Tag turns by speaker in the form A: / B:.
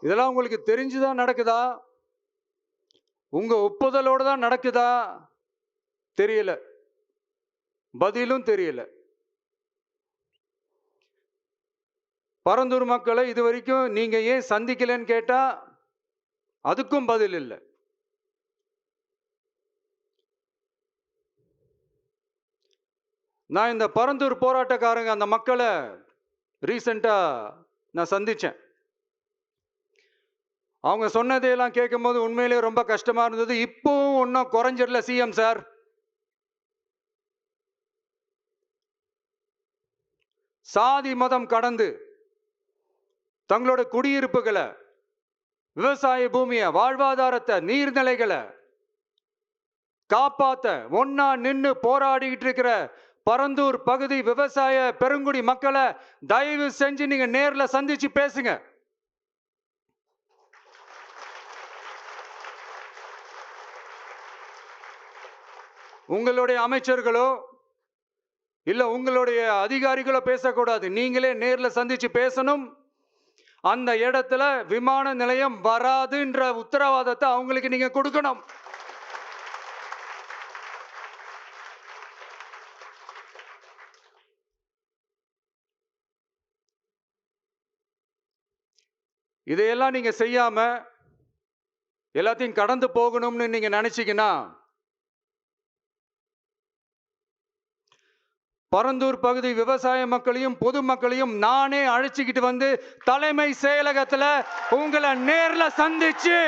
A: இதெல்லாம் உங்களுக்கு தெரிஞ்சுதான் நடக்குதா? உங்க ஒப்புதலோடு தான் நடக்குதா? தெரியல. பதிலும் தெரியல. பரந்தூர் மக்களை இது வரைக்கும் நீங்க ஏன் சந்திக்கலன்னு கேட்டா அதுக்கும் பதில் இல்லை. நான் இந்த பரந்தூர் போராட்டக்காரங்க அந்த மக்களை ரீசெண்டா நான் சந்திச்சேன். அவங்க சொன்னதையெல்லாம் கேட்கும்போது உண்மையிலேயே ரொம்ப கஷ்டமாக இருந்தது. இப்போவும் ஒன்றும் குறைஞ்சிடல சிஎம் சார். சாதி மதம் கடந்து தங்களோட குடியிருப்புகளை விவசாய பூமியை வாழ்வாதாரத்தை நீர்நிலைகளை காப்பாத்த ஒன்னா நின்று போராடிக்கிட்டு இருக்கிற பரந்தூர் பகுதி விவசாய பெருங்குடி மக்களை தயவு செஞ்சு நீங்க நேர்ல சந்திச்சு பேசுங்க. உங்களுடைய அமைச்சர்களோ இல்லை உங்களுடைய அதிகாரிகளோ பேசக்கூடாது. நீங்களே நேரில் சந்திச்சு பேசணும். அந்த இடத்துல விமான நிலையம் வராதுன்ற உத்தரவாதத்தை அவங்களுக்கு நீங்க கொடுக்கணும். இதையெல்லாம் நீங்க செய்யாம எல்லாத்தையும் கடந்து போகணும்னு நீங்க நினைச்சீங்கன்னா பரந்தூர் பகுதி விவசாய மக்களையும் பொதுமக்களையும் நானே அழைச்சிக்கிட்டு வந்து தலைமை செயலகத்தில் உங்களை நேரில் சந்திச்சு